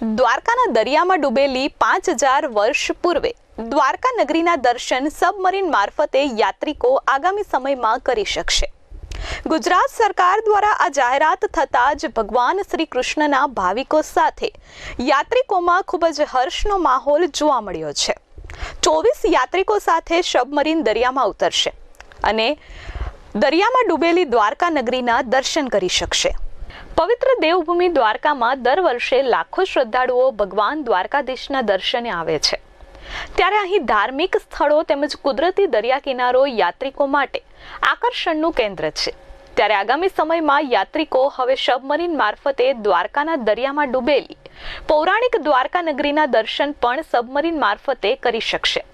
દ્વારકાના દરિયામાં ડૂબેલી પાંચ હજાર વર્ષ પૂર્વે દ્વારકા નગરીના દર્શન સબમરીન મારફતે યાત્રિકો આગામી સમયમાં કરી શકશે. ગુજરાત સરકાર દ્વારા આ જાહેરાત થતાં જ ભગવાન શ્રી કૃષ્ણના ભાવિકો સાથે યાત્રિકોમાં ખૂબ જ હર્ષનો માહોલ જોવા મળ્યો છે. ચોવીસ યાત્રિકો સાથે સબમરીન દરિયામાં ઉતરશે અને દરિયામાં ડૂબેલી દ્વારકા નગરીના દર્શન કરી શકશે. પવિત્ર દેવભૂમિ દ્વારકામાં દર વર્ષે લાખો શ્રદ્ધાળુઓ ભગવાન દ્વારકાધીશના દર્શને આવે છે. ત્યારે અહીં ધાર્મિક સ્થળો તેમજ કુદરતી દરિયા કિનારો યાત્રિકો માટે આકર્ષણનું કેન્દ્ર છે. ત્યારે આગામી સમયમાં યાત્રિકો હવે સબમરીન મારફતે દ્વારકાના દરિયામાં ડૂબેલી પૌરાણિક દ્વારકા નગરીના દર્શન પણ સબમરીન મારફતે કરી શકશે.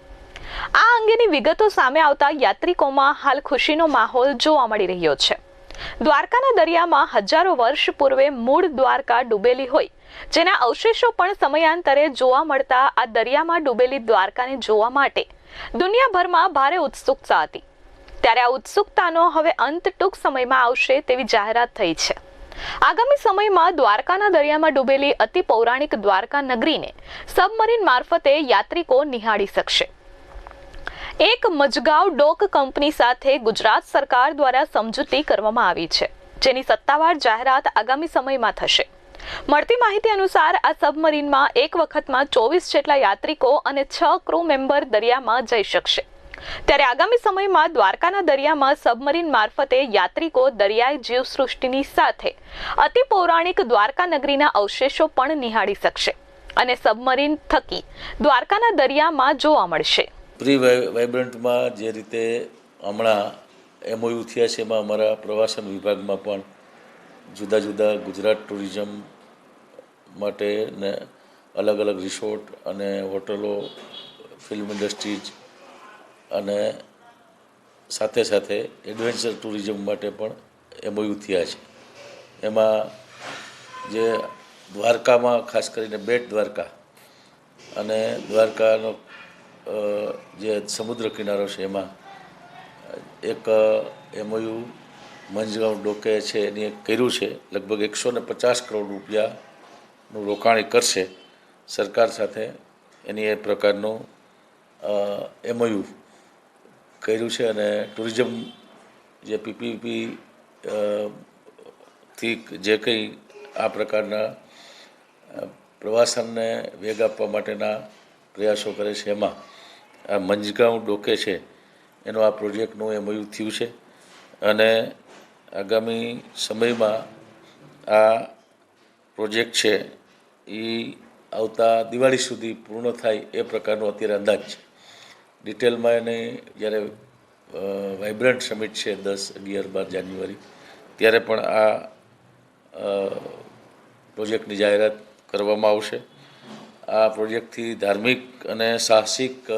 આ અંગેની વિગતો સામે આવતા યાત્રિકોમાં હાલ ખુશીનો માહોલ જોવા મળી રહ્યો છે. દ્વારકાના દરિયામાં હજારો વર્ષ પૂર્વે મૂળ દ્વારકા ડૂબેલી હોય. જેના અવશેષો પણ સમયાંતરે જોવા મળતા આ દરિયામાં ડૂબેલી દ્વારકાને જોવા માટે દુનિયાભરમાં ભારે ઉત્સુકતા હતી. ત્યારે આ ઉત્સુકતાનો હવે અંત ટૂંક સમયમાં આવશે તેવી જાહેરાત થઈ છે. આગામી સમયમાં દ્વારકાના દરિયામાં ડૂબેલી અતિ પૌરાણિક દ્વારકા નગરીને સબમરીન મારફતે યાત્રિકો નિહાળી શકશે. એક મજગાવ ડોક કંપની સાથે ગુજરાત સરકાર દ્વારા સમજૂતી કરવામાં આવી છે, જેની સત્તાવાર જાહેરાત આગામી સમયમાં થશે. મળતી માહિતી અનુસાર, આ સબમરીનમાં એક વખતમાં ચોવીસ જેટલા યાત્રિકો અને છ ક્રૂ મેમ્બર દરિયામાં જઈ શકશે. ત્યારે આગામી સમયમાં દ્વારકાના દરિયામાં સબમરીન મારફતે યાત્રિકો દરિયાઈ જીવસૃષ્ટિની સાથે અતિ પૌરાણિક દ્વારકા નગરીના અવશેષો પણ નિહાળી શકશે અને સબમરીન થકી દ્વારકાના દરિયામાં જોવા મળશે. પ્રી વાઇબ્રન્ટમાં જે રીતે હમણાં એમઓયુ થયા છે એમાં અમારા પ્રવાસન વિભાગમાં પણ જુદા જુદા ગુજરાત ટુરિઝમ માટે ને અલગ અલગ રિસોર્ટ અને હોટલો, ફિલ્મ ઇન્ડસ્ટ્રીઝ અને સાથે સાથે એડવેન્ચર ટુરિઝમ માટે પણ એમઓયુ થયા છે. એમાં જે દ્વારકામાં ખાસ કરીને બેટ દ્વારકા અને દ્વારકાનો જે સમુદ્ર કિનારો છે એમાં, એક એમઓયુ મંજગાંવ ડોકે છે, એની કર્યું છે, લગભગ એકસો ને પચાસ કરોડ રૂપિયાનું રોકાણ કરશે. સરકાર સાથે એની એ પ્રકારનું એમઓયુ કર્યું છે અને ટુરિઝમ જે પીપીપી થી જે કંઈ આ પ્રકારના પ્રવાસનને વેગ આપવા માટેના પ્રયાસો કરે છે એમાં. આ મંજગાંવ ડોકે છે. એનો આ પ્રોજેક્ટનું એમઓયુ થયું છે. અને આગામી સમયમાં આ પ્રોજેક્ટ છે એ આવતા દિવાળી સુધી પૂર્ણ થાય એ પ્રકારનો અત્યારે અંદાજ છે. ડિટેલમાં એને જ્યારે વાઇબ્રન્ટ સમિટ છે દસ અગિયાર બાર જાન્યુઆરી, ત્યારે પણ આ પ્રોજેક્ટની જાહેરાત કરવામાં આવશે. આ પ્રોજેક્ટથી ધાર્મિક અને સાહસિક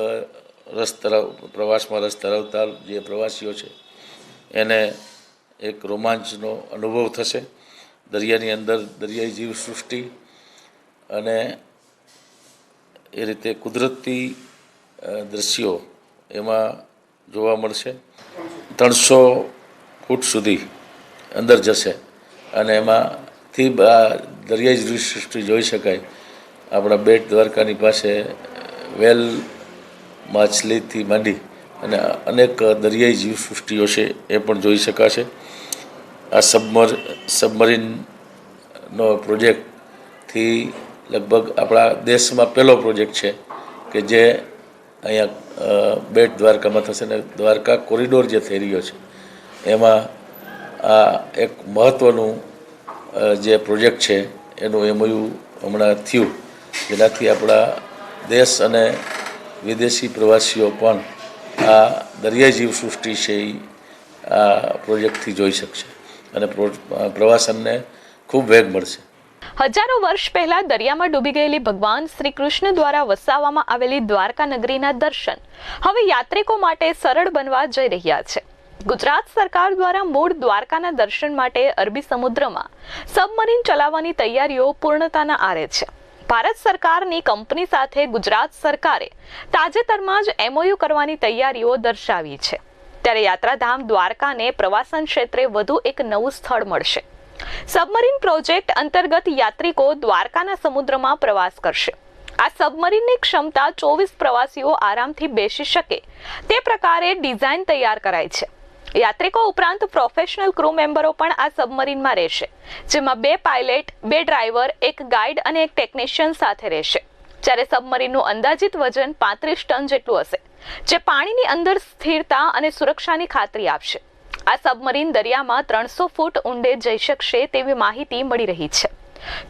રસ ધરાવ પ્રવાસમાં રસ ધરાવતા જે પ્રવાસીઓ છે, એને એક રોમાંચનો અનુભવ થશે. દરિયાની અંદર દરિયાઈ જીવસૃષ્ટિ અને એ રીતે કુદરતી દ્રશ્યો એમાં જોવા મળશે. ત્રણસો ફૂટ સુધી અંદર જશે અને એમાંથી દરિયાઈ જીવસૃષ્ટિ જોઈ શકાય. આપણા બેટ દ્વારકાની પાસે વેલ માછલીથી માંડી અને અનેક દરિયાઈ જીવસૃષ્ટિઓ છે એ પણ જોઈ શકાશે. આ સબમર, સબમરીનનો પ્રોજેક્ટથી લગભગ આપણા દેશમાં પહેલો પ્રોજેક્ટ છે કે જે અહીંયા બેટ દ્વારકામાં થશે ને દ્વારકા કોરિડોર જે થઈ રહ્યો છે, એમાં આ એક મહત્ત્વનું જે પ્રોજેક્ટ છે એનું એમયુ હમણાં થયું. જેનાથી આપણા દેશ અને વિદેશી પ્રવાસીઓ પણ આ દરિયાઈ જીવસૃષ્ટિ છે એ આ પ્રોજેક્ટથી જોઈ શકશે અને પ્રો- પ્રવાસનને ખૂબ વેગ મળશે. હજારો વર્ષ પહેલા દરિયામાં ડૂબી ગયેલી ભગવાન શ્રી કૃષ્ણ દ્વારા વસાવવામાં આવેલી દ્વારકા નગરીના દર્શન હવે યાત્રિકો માટે સરળ બનવા જઈ રહ્યા છે. ગુજરાત સરકાર દ્વારા મૂળ દ્વારકાના દર્શન માટે અરબી સમુદ્રમાં સબમરીન ચલાવવાની તૈયારીઓ પૂર્ણતાના આરે છે. ભારત સરકારની કંપની સાથે ગુજરાત સરકારે તાજેતરમાં જ એમઓયુ કરવાની તૈયારીઓ દર્શાવી છે. ત્યારે યાત્રાધામ દ્વારકાને પ્રવાસન ક્ષેત્રે વધુ એક નવું સ્થળ મળશે. સબમરીન પ્રોજેક્ટ અંતર્ગત યાત્રિકો દ્વારકાના સમુદ્રમાં પ્રવાસ કરશે. આ સબમરીનની ક્ષમતા ચોવીસ પ્રવાસીઓ આરામથી બેસી શકે તે પ્રકારે ડિઝાઇન તૈયાર કરાઈ છે. યાત્રિકો ઉપરાંત પ્રોફેશનલ ક્રૂ મેમ્બરો પણ આ સબમરીનમાં રહેશે, જેમાં બે પાયલટ બે ડ્રાઈવર એક ગાઈડ અને એક ટેકનિશિયન સાથે રહેશે. જ્યારે સબમરીનનું અંદાજિત વજન પાંત્રીસ ટન જેટલું હશે, જે પાણીની અંદર સ્થિરતા અને સુરક્ષાની ખાતરી આપશે. આ સબમરીન દરિયામાં ત્રણસો ફૂટ ઊંડે જઈ શકશે તેવી માહિતી મળી રહી છે.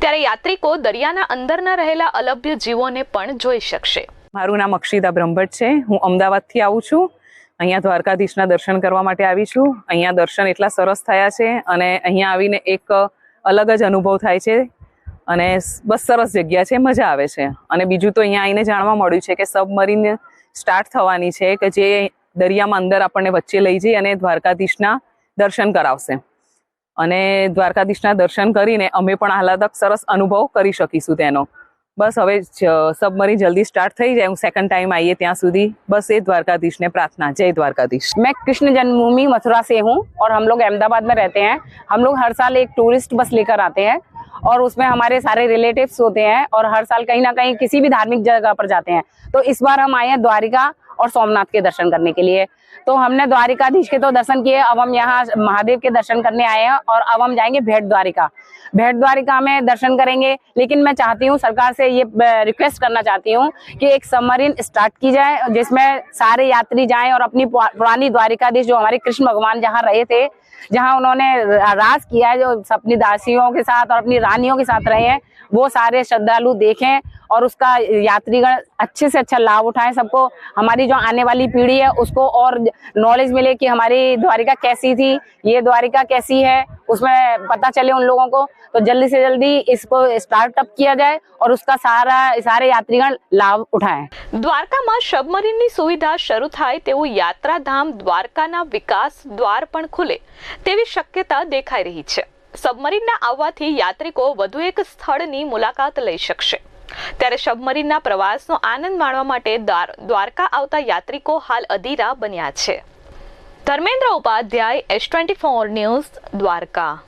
ત્યારે યાત્રિકો દરિયાના અંદરના રહેલા અલભ્ય જીવોને પણ જોઈ શકશે. મારું નામ અક્ષિતા બ્રહ્મભટ્ટ છે. હું અમદાવાદથી આવું છું. અહીંયા દ્વારકાધીશના દર્શન કરવા માટે આવી છું. અહીંયા દર્શન એટલા સરસ થયા છે અને અહીંયા આવીને એક અલગ જ અનુભવ થાય છે અને બસ સરસ જગ્યા છે, મજા આવે છે. અને બીજું તો અહીંયા આવીને જાણવા મળ્યું છે કે સબમરીન સ્ટાર્ટ થવાની છે કે જે દરિયામાં અંદર આપણને વચ્ચે લઈ જઈ અને દ્વારકાધીશના દર્શન કરાવશે. અને દ્વારકાધીશના દર્શન કરીને અમે પણ આહલાદક સરસ અનુભવ કરી શકીશું તેનો. બસ હવે સબમરીન જલ્દી સ્ટાર્ટ થઈ જાય હું સેકન્ડ ટાઈમ આવીએ ત્યાં સુધી બસ એ દ્વારકાધીશને પ્રાર્થના જય દ્વારકાધીશ मैं कृष्ण जन्मभूमि मथुरा से हूँ और हम लोग अहमदाबाद में रहते हैं हम लोग हर साल एक टूरिस्ट बस लेकर आते हैं और उसमें हमारे सारे रिलेटिव्स होते हैं और हर साल कहीं ना कहीं किसी भी धार्मिक जगह पर जाते हैं तो इस बार हम आए हैं द्वारिका और सोमनाथ के दर्शन करने के लिए। तो हमने द्वारिकाधीश के तो दर्शन किए, अब हम यहाँ महादेव के दर्शन करने आए हैं और अब हम जाएँगे भेंट द्वारिका। भेंट द्वारिका में दर्शन करेंगे, लेकिन मैं चाहती हूँ सरकार से ये रिक्वेस्ट करना चाहती हूँ कि एक सबमरीन स्टार्ट की जाए, जिसमें सारे यात्री जाएँ और अपनी पुरानी द्वारिकाधीश जो हमारे कृष्ण भगवान जहाँ रहे थे जहाँ उन्होंने रा- राज किया है जो अपनी दासियों के साथ और अपनी रानियों के साथ रहे हैं वो सारे श्रद्धालु देखें और उसका यात्रीगण अच्छे से अच्छा लाभ उठाएं सबको हमारी जो आने वाली पीढ़ी है उसको और नॉलेज मिले कि हमारी द्वारिका कैसी थी ये द्वारिका कैसी है उसमें पता चले उन लोगों को तो जल्दी से जल्दी इसको स्टार्टअप किया जाए और उसका सारा सारे यात्रीगण लाभ उठाएं દ્વારકામાં સબમરીનની સુવિધા શરૂ થાય તેવું યાત્રાધામ દ્વારકાના વિકાસ દ્વાર પણ ખુલે તેવી શક્યતા દેખાઈ રહી છે. સબમરીનના આવવાથી યાત્રિકો વધુ એક સ્થળની મુલાકાત લઈ શકશે. ત્યારે સબમરીનના પ્રવાસનો આનંદ માણવા માટે દ્વારકા આવતા યાત્રિકો હાલ અધીરા બન્યા છે. Dharmendra Upadhyay S twenty four news Dwarka.